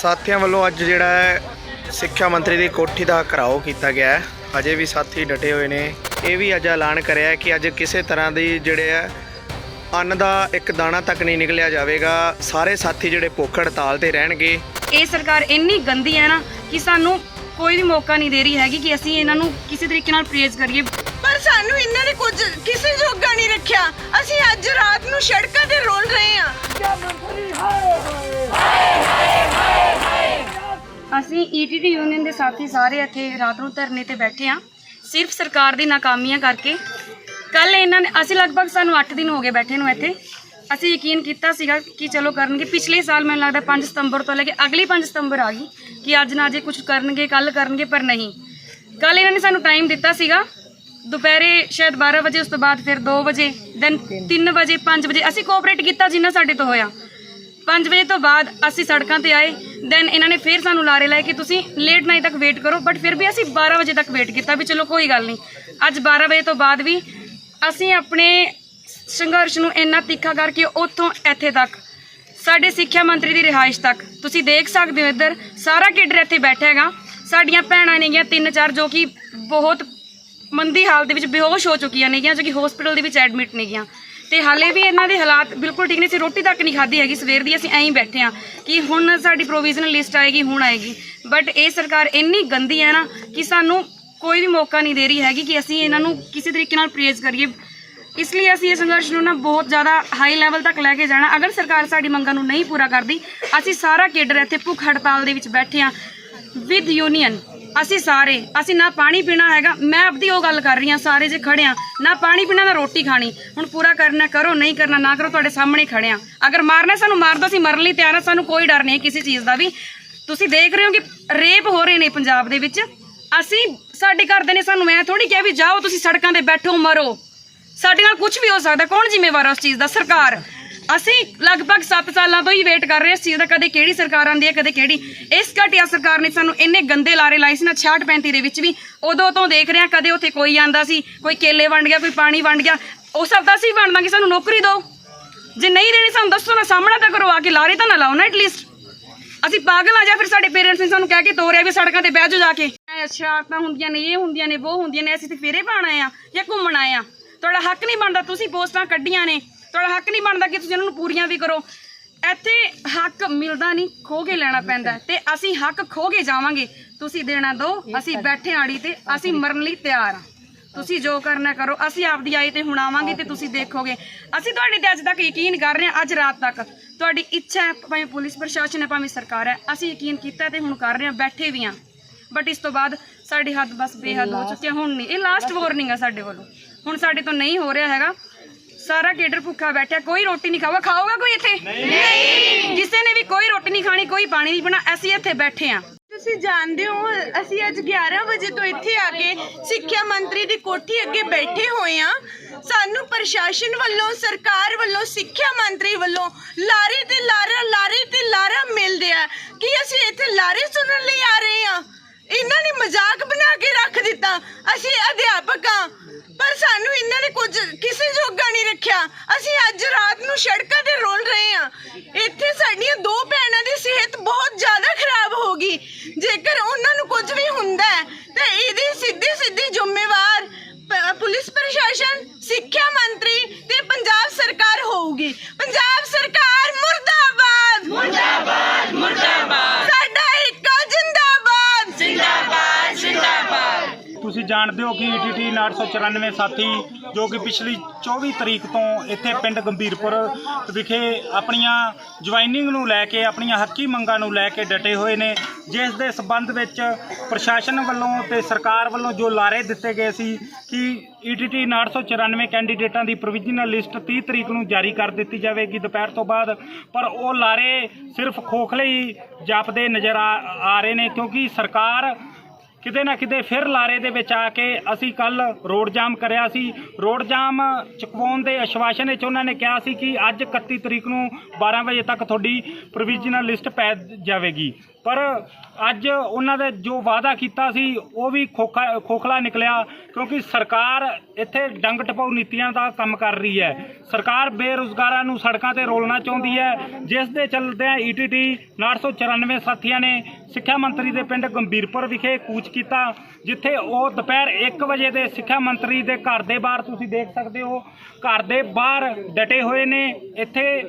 ਸਾਥੀਆਂ ਵੱਲੋਂ ਅੱਜ ਜਿਹੜਾ ਹੈ ਸਿੱਖਿਆ ਮੰਤਰੀ ਦੀ ਕੋਠੀ ਦਾ ਘਰਾਓ ਕੀਤਾ ਗਿਆ ਹੈ। ਅਜੇ ਵੀ ਸਾਥੀ ਡਟੇ ਹੋਏ ਨੇ। ਇਹ ਵੀ ਅੱਜ ਐਲਾਨ ਕਰਿਆ ਹੈ ਕਿ ਅੱਜ ਕਿਸੇ ਤਰ੍ਹਾਂ ਦੀ ਜਿਹੜੇ ਹੈ ਅੰਨ ਦਾ ਇੱਕ ਦਾਣਾ ਤੱਕ ਨਹੀਂ ਨਿਕਲਿਆ ਜਾਵੇਗਾ। ਸਾਰੇ ਸਾਥੀ ਜਿਹੜੇ ਭੁੱਖ ਹੜਤਾਲ ਤੇ ਰਹਿਣਗੇ। ਇਹ ਸਰਕਾਰ ਇੰਨੀ ਗੰਦੀ ਹੈ ਨਾ ਕਿ ਸਾਨੂੰ ਕੋਈ ਵੀ ਮੌਕਾ ਨਹੀਂ ਦੇ ਰਹੀ ਹੈਗੀ ਕਿ ਅਸੀਂ ਇਹਨਾਂ ਨੂੰ ਕਿਸੇ ਤਰੀਕੇ ਨਾਲ ਪ੍ਰੇਜ਼ ਕਰੀਏ। ਪਰ ਸਾਨੂੰ ਇਹਨਾਂ ਨੇ ਕੁਝ ਕਿਸੇ ਜੋਗਾ ਨਹੀਂ ਰੱਖਿਆ। ਅਸੀਂ ਅੱਜ ਰਾਤ ਨੂੰ ਸੜਕਾਂ ਈਟੀਟੀ ਯੂਨੀਅਨ ਦੇ ਸਾਥੀ ਸਾਰੇ ਇੱਥੇ ਰਾਤ ਨੂੰ ਧਰਨੇ ਤੇ ਬੈਠੇ ਆ। ਸਿਰਫ ਸਰਕਾਰ ਦੀ ਨਾਕਾਮੀਆਂ ਕਰਕੇ। ਕੱਲ ਇਹਨਾਂ ਨੇ, ਅਸੀਂ ਲਗਭਗ ਸਾਨੂੰ 8 ਦਿਨ ਹੋ ਗਏ ਬੈਠੇ ਨੂੰ ਇੱਥੇ। ਅਸੀਂ ਯਕੀਨ ਕੀਤਾ ਸੀਗਾ ਕਿ ਚਲੋ ਕਰਨਗੇ। ਪਿਛਲੇ ਸਾਲ ਮੈਨੂੰ ਲੱਗਦਾ 5 ਸਤੰਬਰ ਤੋਂ ਲੈ ਕੇ ਅਗਲੀ 5 ਸਤੰਬਰ ਆ ਗਈ ਕਿ ਅੱਜ ਨਾ ਜੇ ਕੁਝ ਕਰਨਗੇ ਕੱਲ ਕਰਨਗੇ, ਪਰ ਨਹੀਂ। ਕੱਲ ਇਹਨਾਂ ਨੇ ਸਾਨੂੰ ਟਾਈਮ ਦਿੱਤਾ ਸੀਗਾ। ਦੁਪਹਿਰੇ ਸ਼ਾਇਦ 12 ਵਜੇ, ਉਸ ਤੋਂ ਬਾਅਦ ਫਿਰ 2 ਵਜੇ ਦੈਨ 3 ਵਜੇ 5 ਵਜੇ ਅਸੀਂ ਕੋਆਪਰੇਟ ਕੀਤਾ ਜਿੰਨਾ ਸਾਡੇ ਤੋਂ ਹੋਇਆ। 5 ਵਜੇ ਤੋਂ ਬਾਅਦ ਅਸੀਂ ਸੜਕਾਂ ਤੇ ਆਏ। ਦੈਨ ਇਹਨਾਂ ਨੇ ਫਿਰ ਸਾਨੂੰ ਲਾਰੇ ਲਾਏ ਕਿ ਤੁਸੀਂ ਲੇਟ ਨਾਈਟ ਤੱਕ ਵੇਟ ਕਰੋ ਬਟ ਫਿਰ ਵੀ ਅਸੀਂ 12 ਵਜੇ ਤੱਕ ਵੇਟ ਕੀਤਾ ਵੀ ਚਲੋ ਕੋਈ ਗੱਲ ਨਹੀਂ। ਅੱਜ 12 ਵਜੇ ਤੋਂ ਬਾਅਦ ਵੀ ਅਸੀਂ ਆਪਣੇ ਸੰਘਰਸ਼ ਨੂੰ ਇੰਨਾ ਤਿੱਖਾ ਕਰਕੇ ਉੱਥੋਂ ਇੱਥੇ ਤੱਕ, ਸਾਡੇ ਸਿੱਖਿਆ ਮੰਤਰੀ ਦੀ ਰਿਹਾਇਸ਼ ਤੱਕ, ਤੁਸੀਂ ਦੇਖ ਸਕਦੇ ਹੋ ਇੱਧਰ, ਸਾਰਾ ਕਿਡਰ ਇੱਥੇ ਬੈਠਾ ਹੈਗਾ। ਸਾਡੀਆਂ ਭੈਣਾਂ ਨੇਗੀਆਂ ਤਿੰਨ ਚਾਰ ਜੋ ਕਿ ਬਹੁਤ ਮੰਦੀ ਹਾਲਤ ਦੇ ਵਿੱਚ ਬੇਹੋਸ਼ ਹੋ ਚੁੱਕੀਆਂ ਨੇਗੀਆਂ, ਜੋ ਕਿ ਹਸਪੀਟਲ ਦੇ ਵਿੱਚ ਐਡਮਿਟ ਨੇਗੀਆਂ। ਤੇ ਹਾਲੇ ਵੀ ਇਹਨਾਂ ਦੇ ਹਾਲਾਤ ਬਿਲਕੁਲ ਠੀਕ ਨਹੀਂ ਸੀ। ਰੋਟੀ ਤੱਕ ਨਹੀਂ ਖਾਧੀ ਹੈਗੀ। ਸਵੇਰ ਦੀ ਅਸੀਂ ਐਂ ਹੀ ਬੈਠੇ ਆ ਕਿ ਹੁਣ ਸਾਡੀ ਪ੍ਰੋਵੀਜ਼ਨਲ ਲਿਸਟ ਆਏਗੀ, ਹੁਣ ਆਏਗੀ। ਬਟ ਇਹ ਸਰਕਾਰ ਇੰਨੀ ਗੰਦੀ ਹੈ ਨਾ ਕਿ ਸਾਨੂੰ ਕੋਈ ਵੀ ਮੌਕਾ ਨਹੀਂ ਦੇ ਰਹੀ ਹੈਗੀ ਕਿ ਅਸੀਂ ਇਹਨਾਂ ਨੂੰ ਕਿਸੇ ਤਰੀਕੇ ਨਾਲ ਪ੍ਰੇਜ਼ ਕਰੀਏ। ਇਸ ਲਈ ਅਸੀਂ ਇਹ ਸੰਘਰਸ਼ ਨੂੰ ਨਾ ਬਹੁਤ ਜ਼ਿਆਦਾ ਹਾਈ ਲੈਵਲ ਤੱਕ ਲੈ ਕੇ ਜਾਣਾ। ਅਗਰ ਸਰਕਾਰ ਸਾਡੀ ਮੰਗਾਂ ਨੂੰ ਨਹੀਂ ਪੂਰਾ ਕਰਦੀ, ਅਸੀਂ ਸਾਰਾ ਕੇਡਰ ਇੱਥੇ ਭੁੱਖ ਹੜਤਾਲ ਦੇ ਵਿੱਚ ਬੈਠੇ ਆ ਵਿਦ ਯੂਨੀਅਨ ਅਸੀਂ ਸਾਰੇ, ਅਸੀਂ ਨਾ ਪਾਣੀ ਪੀਣਾ ਹੈਗਾ, ਮੈਂ ਆਪਦੀ ਉਹ ਗੱਲ ਕਰ ਰਹੀ ਹਾਂ, ਸਾਰੇ ਜੇ ਖੜੇ ਆ ਨਾ ਪਾਣੀ ਪੀਣਾ, ਨਾ ਰੋਟੀ ਖਾਣੀ। ਹੁਣ ਪੂਰਾ ਕਰਨਾ ਕਰੋ, ਨਹੀਂ ਕਰਨਾ ਨਾ ਕਰੋ, ਤੁਹਾਡੇ ਸਾਹਮਣੇ ਖੜੇ ਆ ਅਗਰ ਮਾਰਨਾ ਸਾਨੂੰ ਮਾਰ ਦੋ ਅਸੀਂ ਮਰਨ ਲਈ ਤਿਆਰ ਆ ਸਾਨੂੰ ਕੋਈ ਡਰ ਨਹੀਂ ਕਿਸੇ ਚੀਜ਼ ਦਾ ਵੀ। ਤੁਸੀਂ ਦੇਖ ਰਹੇ ਹੋ ਕਿ ਰੇਪ ਹੋ ਰਹੇ ਨੇ ਪੰਜਾਬ ਦੇ ਵਿੱਚ। ਅਸੀਂ, ਸਾਡੇ ਘਰ ਦੇ ਨੇ ਸਾਨੂੰ ਐ ਥੋੜੀ ਕਿਹਾ ਵੀ ਜਾਓ, ਤੁਸੀਂ ਸੜਕਾਂ ਤੇ ਬੈਠੋ, ਮਰੋ। ਸਾਡੇ ਨਾਲ ਕੁਝ ਵੀ ਹੋ ਸਕਦਾ, ਕੌਣ ਜ਼ਿੰਮੇਵਾਰ ਆ ਉਸ ਚੀਜ਼ ਦਾ? ਸਰਕਾਰ। ਅਸੀਂ ਲਗਭਗ 7 ਸਾਲਾਂ ਤੋਂ ਹੀ ਵੇਟ ਕਰ ਰਹੇ ਹਾਂ ਇਸ ਚੀਜ਼ ਦਾ, ਕਦੇ ਕਿਹੜੀ ਸਰਕਾਰ ਆਂਦੀ ਹੈ, ਕਦੇ ਕਿਹੜੀ। ਇਸ ਘਟਿਆ ਸਰਕਾਰ ਨੇ ਸਾਨੂੰ ਇੰਨੇ ਗੰਦੇ ਲਾਰੇ ਲਾਏ ਸੀ ਨਾ 66 35 ਦੇ ਵਿੱਚ ਵੀ। ਉਦੋਂ ਤੋਂ ਦੇਖ ਰਹੇ ਹਾਂ, ਕਦੇ ਉੱਥੇ ਕੋਈ ਆਂਦਾ ਸੀ, ਕੋਈ ਕੇਲੇ ਵੰਡ ਗਿਆ, ਕੋਈ ਪਾਣੀ ਵੰਡ ਗਿਆ। ਉਹ ਸਭ ਤਾਂ ਅਸੀਂ ਵੰਡ ਦਾਂਗੇ, ਸਾਨੂੰ ਨੌਕਰੀ ਦਿਓ। ਜੇ ਨਹੀਂ ਦੇਣੀ ਸਾਨੂੰ ਦੱਸੋ ਨਾ, ਸਾਹਮਣਾ ਤਾਂ ਕਰੋ, ਆ ਕੇ ਲਾਰੇ ਤਾਂ ਨਾ ਲਾਓ ਨਾ ਐਟਲੀਸਟ ਅਸੀਂ ਪਾਗਲ ਆ ਜਾਂ ਫਿਰ ਸਾਡੇ ਪੇਰੈਂਟਸ ਨੇ ਸਾਨੂੰ ਕਹਿ ਕੇ ਤੋਰਿਆ ਵੀ ਸੜਕਾਂ ਤੇ ਬਹਿ ਜਾਓ ਜਾ ਕੇ। ਸ਼ਰਾਰਤਾਂ ਹੁੰਦੀਆਂ ਨੇ, ਇਹ ਹੁੰਦੀਆਂ ਨੇ, ਉਹ ਹੁੰਦੀਆਂ ਨੇ, ਅਸੀਂ ਤੇ ਫੇਰੇ ਪਾਣ ਆਏ ਆ ਜਾਂ ਘੁੰਮਣ ਆਏ ਆ ਤੁਹਾਡਾ ਹੱਕ ਨਹੀਂ ਬਣਦਾ, ਤੁਸੀਂ ਪੋਸਟਾਂ ਕੱਢੀਆਂ ਨੇ। ਤੁਹਾਡਾ ਹੱਕ ਨਹੀਂ ਬਣਦਾ ਕਿ ਤੁਸੀਂ ਉਹਨਾਂ ਨੂੰ ਪੂਰੀਆਂ ਵੀ ਕਰੋ। ਇੱਥੇ ਹੱਕ ਮਿਲਦਾ ਨਹੀਂ ਖੋ ਕੇ ਲੈਣਾ ਪੈਂਦਾ। ਹੈ ਤੇ ਅਸੀਂ ਹੱਕ ਖੋ ਕੇ ਜਾਵਾਂਗੇ। ਤੁਸੀਂ ਦੇਣਾ ਦਿਓ ਅਸੀਂ ਬੈਠੇ ਆੜੀ ਤੇ ਅਸੀਂ ਮਰਨ ਲਈ ਤਿਆਰ ਆ ਤੁਸੀਂ ਜੋ ਕਰਨਾ ਕਰੋ ਅਸੀਂ ਆਪਦੀ ਆਈ ਤੇ ਹੁਣ ਆਵਾਂਗੇ ਤੇ ਤੁਸੀਂ ਦੇਖੋਗੇ। ਅਸੀਂ ਤੁਹਾਡੇ ਤੇ ਅੱਜ ਤੱਕ ਯਕੀਨ ਕਰ ਰਹੇ ਹਾਂ ਅੱਜ ਰਾਤ ਤੱਕ। ਤੁਹਾਡੀ ਇੱਛਾ ਹੈ ਭਾਵੇਂ ਪੁਲਿਸ ਪ੍ਰਸ਼ਾਸਨ ਹੈ ਭਾਵੇਂ ਸਰਕਾਰ ਹੈ ਅਸੀਂ ਯਕੀਨ ਕੀਤਾ ਤੇ ਹੁਣ ਕਰ ਰਹੇ ਹਾਂ ਬੈਠੇ ਵੀ ਹਾਂ। ਬਟ ਇਸ ਤੋਂ ਬਾਅਦ ਸਾਡੇ ਹੱਥ ਬਸ ਬੇਹੱਦ ਹੋ ਚੁੱਕੇ ਹੁਣ ਨਹੀਂ। ਇਹ ਲਾਸਟ ਵਾਰਨਿੰਗ ਆ ਸਾਡੇ ਵੱਲੋਂ। ਹੁਣ ਸਾਡੇ ਤੋਂ ਨਹੀਂ ਹੋ ਰਿਹਾ ਹੈਗਾ। ਸਾਰਾ ਕੇਡਰ ਭੁੱਖਾ ਬੈਠਾ ਕੋਈ ਰੋਟੀ ਨਹੀਂ ਖਾਊਗਾ। ਖਾਊਗਾ ਕੋਈ ਇੱਥੇ? ਨਹੀਂ। ਕਿਸੇ ਨੇ ਵੀ ਕੋਈ ਰੋਟੀ ਨਹੀਂ ਖਾਣੀ ਕੋਈ ਪਾਣੀ ਨਹੀਂ ਪੀਣਾ ਅਸੀਂ ਇੱਥੇ ਬੈਠੇ ਆ ਤੁਸੀਂ ਜਾਣਦੇ ਹੋ ਅਸੀਂ ਅੱਜ 11 ਵਜੇ ਤੋਂ ਇੱਥੇ ਆ ਕੇ ਸਿੱਖਿਆ ਮੰਤਰੀ ਦੀ ਕੋਠੀ ਅੱਗੇ ਬੈਠੇ ਹੋਏ ਆ ਸਾਨੂੰ ਪ੍ਰਸ਼ਾਸਨ ਵੱਲੋਂ ਸਰਕਾਰ ਵੱਲੋਂ ਸਿੱਖਿਆ ਮੰਤਰੀ ਵੱਲੋਂ ਲਾਰੇ ਤੇ ਲਾਰਾ ਲਾਰੇ ਤੇ ਲਾਰਾ ਮਿਲਦੇ ਆ ਕਿ ਅਸੀਂ ਇੱਥੇ ਲਾਰੇ ਸੁਣਨ ਲਈ ਆ ਰਹੇ ਆ ਇਹਨਾਂ ਨੇ ਮਜ਼ਾਕ ਬਣਾ ਕੇ ਰੱਖ ਦਿੱਤਾ। ਅਸੀਂ ਅਧਿਆਪਕ ਆ ਪਰ ਸਾਨੂੰ ਇਹਨਾਂ ਨੇ ਕੁਝ ਕਿਸੇ ਰੱਖਿਆ ਅਸੀਂ ਅੱਜ ਰਾਤ ਨੂੰ ਸੜਕਾਂ ਤੇ ਰੋਲ ਰਹੇ ਆ ਇੱਥੇ ਸਾਡੀਆਂ ਦੋ ਭੈਣਾਂ ਦੀ ਸਿਹਤ ਬਹੁਤ ਜ਼ਿਆਦਾ ਖਰਾਬ ਹੋ ਗਈ ਜੇਕਰ ਉਹਨਾਂ ਨੂੰ ਕੁਝ ਵੀ ਹੁੰਦਾ ਹੈ ਤੇ ਇਹਦੀ ਸਿੱਧੀ ਸਿੱਧੀ ਜ਼ਿੰਮੇਵਾਰ ਪ- ਪੁਲਿਸ ਪ੍ਰਸ਼ਾਸਨ ਸਿੱਖਿਆ ਮੰਤਰੀ ਤੇ ਪੰਜਾਬ ਸਰਕਾਰ ਹੋਊਗੀ ਪੰਜਾਬ ਸਰਕਾਰ ਮੁਰਦਾਬਾਦ ਮੁਰਦਾਬਾਦ ਮੁਰਦਾਬਾਦ ਸਾਡਾ ਇੱਕ ਜਿੰਦਾਬਾਦ ਜਿੰਦਾਬਾਦ ਜਿੰਦਾਬਾਦ ਤੁਸੀਂ ਜਾਣਦੇ ਹੋ ਕਿ E ਈਟੀਟੀ 994 ਸਾਥੀ, ਜੋ ਕਿ ਪਿਛਲੀ 24 ਤਰੀਕ ਤੋਂ ਇੱਥੇ ਪਿੰਡ ਗੰਭੀਰਪੁਰ ਵਿਖੇ ਆਪਣੀਆਂ ਜੁਆਇਨਿੰਗ ਨੂੰ ਲੈ ਕੇ, ਆਪਣੀਆਂ ਹੱਕੀ ਮੰਗਾਂ ਨੂੰ ਲੈ ਕੇ ਡਟੇ ਹੋਏ ਨੇ। ਜਿਸ ਦੇ ਸਬੰਧ ਵਿੱਚ ਪ੍ਰਸ਼ਾਸਨ ਵੱਲੋਂ ਤੇ ਸਰਕਾਰ ਵੱਲੋਂ ਜੋ ਲਾਰੇ ਦਿੱਤੇ ਗਏ ਸੀ ਕਿ E ਈਟੀਟੀ 994 ਕੈਂਡੀਡੇਟਾਂ ਦੀ ਪ੍ਰੋਵੀਜ਼ਨਲ ਲਿਸਟ 30 ਤਰੀਕ ਨੂੰ ਜਾਰੀ ਕਰ ਦਿੱਤੀ ਜਾਵੇਗੀ ਦੁਪਹਿਰ ਤੋਂ ਬਾਅਦ, ਪਰ ਉਹ ਲਾਰੇ ਸਿਰਫ ਖੋਖਲੇ ਹੀ ਜਾਪਦੇ ਨਜ਼ਰ ਆ ਆ ਰਹੇ ਨੇ, ਕਿਉਂਕਿ ਸਰਕਾਰ ਕਿਤੇ ਨਾ ਕਿਤੇ ਫਿਰ ਲਾਰੇ ਦੇ ਵਿੱਚ ਆ ਕੇ ਅਸੀਂ ਕੱਲ ਰੋਡ ਜਾਮ ਕਰਿਆ ਸੀ। ਰੋਡ ਜਾਮ ਚੁਕਵਾਉਣ ਦੇ ਅਸ਼ਵਾਸਨ ਵਿੱਚ ਉਹਨਾਂ ਨੇ ਕਿਹਾ ਸੀ ਕਿ ਅੱਜ 31 ਤਰੀਕ ਨੂੰ 12 ਵਜੇ ਤੱਕ ਤੁਹਾਡੀ ਪ੍ਰੋਵੀਜ਼ਨਲ ਲਿਸਟ ਪੈ ਜਾਵੇਗੀ। ਪਰ ਅੱਜ ਉਹਨਾਂ ਦੇ ਜੋ ਵਾਅਦਾ ਕੀਤਾ ਸੀ, ਉਹ ਵੀ ਖੋਖਾ ਖੋਖਲਾ ਨਿਕਲਿਆ ਕਿਉਂਕਿ ਸਰਕਾਰ ਇੱਥੇ ਡੰਗ ਟਪਾਊ ਨੀਤੀਆਂ ਦਾ ਕੰਮ ਕਰ ਰਹੀ ਹੈ। ਸਰਕਾਰ ਬੇਰੁਜ਼ਗਾਰਾਂ ਨੂੰ ਸੜਕਾਂ ਤੇ ਰੋਲਣਾ ਚਾਹੁੰਦੀ ਹੈ। ਜਿਸ ਦੇ ਚੱਲਦਿਆਂ ਈਟੀਟੀ 994 ਸਾਥੀਆਂ ਨੇ ਸਿੱਖਿਆ ਮੰਤਰੀ ਦੇ ਪਿੰਡ ਗੰਭੀਰਪੁਰ ਵਿਖੇ ਕੂਚ ਕੀਤਾ, ਜਿੱਥੇ ਉਹ ਦੁਪਹਿਰ 1 ਵਜੇ ਦੇ ਸਿੱਖਿਆ ਮੰਤਰੀ ਦੇ ਘਰ ਦੇ ਬਾਹਰ, ਤੁਸੀਂ ਦੇਖ ਸਕਦੇ ਹੋ, ਘਰ ਦੇ ਬਾਹਰ ਡਟੇ ਹੋਏ ਨੇ। ਇੱਥੇ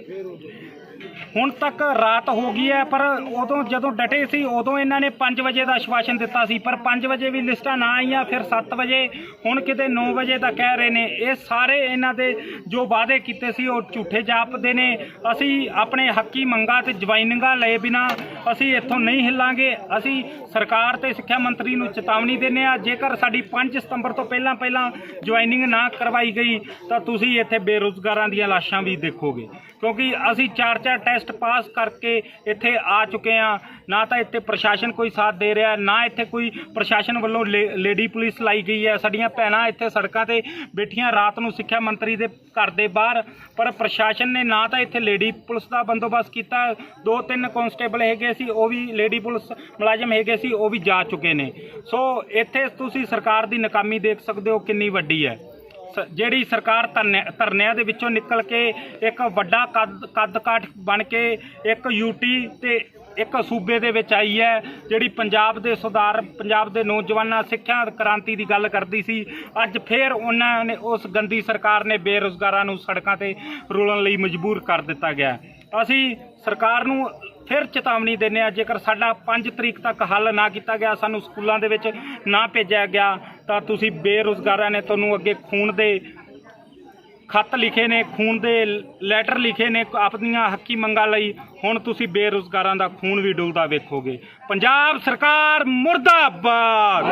ਹੁਣ ਤੱਕ ਰਾਤ ਹੋ ਗਈ ਹੈ, ਪਰ ਉਦੋਂ ਜਦੋਂ ਡਟੇ ਸੀ, ਉਦੋਂ ਇਹਨਾਂ ਨੇ 5 ਵਜੇ ਦਾ ਆਸ਼ਵਾਸਨ ਦਿੱਤਾ ਸੀ। ਪਰ 5 ਵਜੇ ਵੀ ਲਿਸਟਾਂ ਨਾ ਆਈਆਂ, ਫਿਰ 7 ਵਜੇ, ਹੁਣ ਕਿਤੇ 9 ਵਜੇ ਦਾ ਕਹਿ ਰਹੇ ਨੇ। ਇਹ ਸਾਰੇ ਇਹਨਾਂ ਦੇ ਜੋ ਵਾਅਦੇ ਕੀਤੇ ਸੀ, ਉਹ ਝੂਠੇ ਜਾਪਦੇ ਨੇ। ਅਸੀਂ ਆਪਣੇ ਹੱਕੀ ਮੰਗਾਂ ਤੇ ਜਵਾਈਨਿੰਗਾਂ ਲਏ ਬਿਨਾ ਅਸੀਂ ਇੱਥੋਂ ਨਹੀਂ ਹਿੱਲਾਂਗੇ। ਅਸੀਂ ਸਰਕਾਰ ਤੇ ਸਿੱਖਿਆ ਮੰਤਰੀ ਨੂੰ ਚੇਤਾਵਨੀ ਦਿੰਦੇ ਆ ਜੇਕਰ ਸਾਡੀ 5 ਸਤੰਬਰ ਤੋਂ ਪਹਿਲਾਂ ਪਹਿਲਾਂ ਜੁਆਇਨਿੰਗ ਨਾ ਕਰਵਾਈ ਗਈ, ਤਾਂ ਤੁਸੀਂ ਇੱਥੇ ਬੇਰੁਜ਼ਗਾਰਾਂ ਦੀਆਂ ਲਾਸ਼ਾਂ ਵੀ ਦੇਖੋਗੇ। ਕਿਉਂਕਿ ਅਸੀਂ ਚਾਰ ਚਾਰ ਟੈਸਟ ਪਾਸ ਕਰਕੇ ਇੱਥੇ ਆ ਚੁੱਕੇ ਆ ਨਾ ਤਾਂ ਇੱਥੇ ਪ੍ਰਸ਼ਾਸਨ ਕੋਈ ਸਾਥ ਦੇ ਰਿਹਾ, ਨਾ ਇੱਥੇ ਕੋਈ ਪ੍ਰਸ਼ਾਸਨ ਵੱਲੋਂ ਲੇ- ਲੇਡੀ ਪੁਲਿਸ ਲਾਈ ਗਈ ਹੈ। ਸਾਡੀਆਂ ਭੈਣਾਂ ਇੱਥੇ ਸੜਕਾਂ ਤੇ ਬੈਠੀਆਂ, ਰਾਤ ਨੂੰ ਸਿੱਖਿਆ ਮੰਤਰੀ ਦੇ ਘਰ ਦੇ ਬਾਹਰ, ਪਰ ਪ੍ਰਸ਼ਾਸਨ ਨੇ ਨਾ ਤਾਂ ਇੱਥੇ ਲੇਡੀ ਪੁਲਿਸ ਦਾ ਬੰਦੋਬਸਤ ਕੀਤਾ। ਦੋ ਤਿੰਨ ਕਾਂਸਟੇਬਲ ਹੈਗੇ ਸੀ, ਉਹ ਵੀ ਲੇਡੀ ਪੁਲਿਸ ਮੁਲਾਜ਼ਮ ਹੈਗੇ ਸੀ, ਉਹ ਵੀ ਜਾ ਚੁੱਕੇ ਨੇ। ਸੋ ਇੱਥੇ ਤੁਸੀਂ ਸਰਕਾਰ ਦੀ ਨਾਕਾਮੀ ਦੇਖ ਸਕਦੇ ਹੋ ਕਿੰਨੀ ਵੱਡੀ ਹੈ। ਸ- ਜਿਹੜੀ ਸਰਕਾਰ ਧਰਨੇ- ਧਰਨਿਆਂ ਦੇ ਵਿੱਚੋਂ ਨਿਕਲ ਕੇ ਇੱਕ ਵੱਡਾ ਕੱਦ ਕੱਦ ਕਾਠ ਬਣ ਕੇ ਇੱਕ ਯੂਟੀ ਤੇ ਇੱਕ ਸੂਬੇ ਦੇ ਵਿੱਚ ਆਈ ਹੈ, ਜਿਹੜੀ ਪੰਜਾਬ ਦੇ ਸੁਧਾਰ ਪੰਜਾਬ ਦੇ ਨੌਜਵਾਨਾਂ ਸਿੱਖਿਆ ਕ੍ਰਾਂਤੀ ਦੀ ਗੱਲ ਕਰਦੀ ਸੀ। ਅੱਜ ਫੇਰ ਉਹਨਾਂ ਨੇ ਉਸ ਗੰਦੀ ਸਰਕਾਰ ਨੇ ਬੇਰੁਜ਼ਗਾਰਾਂ ਨੂੰ ਸੜਕਾਂ ਤੇ ਰੋਲਣ ਲਈ ਮਜਬੂਰ ਕਰ ਦਿੱਤਾ ਗਿਆ। ਅਸੀਂ ਸਰਕਾਰ ਨੂੰ ਫਿਰ ਚੇਤਾਵਨੀ ਦਿੰਦੇ ਆ ਜੇਕਰ ਸਾਡਾ 5 ਤਰੀਕ ਤੱਕ ਹੱਲ ਨਾ ਕੀਤਾ ਗਿਆ, ਸਾਨੂੰ ਸਕੂਲਾਂ ਦੇ ਵਿੱਚ ਨਾ ਭੇਜਿਆ ਗਿਆ, ਤਾਂ ਤੁਸੀਂ ਬੇਰੁਜ਼ਗਾਰਾਂ ਨੇ ਤੁਹਾਨੂੰ ਅੱਗੇ ਖੂਨ ਦੇ ਖੱਤ ਲਿਖੇ ਨੇ, ਖੂਨ ਦੇ ਲੈਟਰ ਲਿਖੇ ਨੇ, ਆਪਣੀਆਂ ਹੱਕੀ ਮੰਗਾਂ ਲਈ। ਹੁਣ ਤੁਸੀਂ ਬੇਰੁਜ਼ਗਾਰਾਂ ਦਾ ਖੂਨ ਵੀ ਡੁੱਲਦਾ ਵੇਖੋਗੇ। ਪੰਜਾਬ ਸਰਕਾਰ ਮੁਰਦਾਬਾਦ!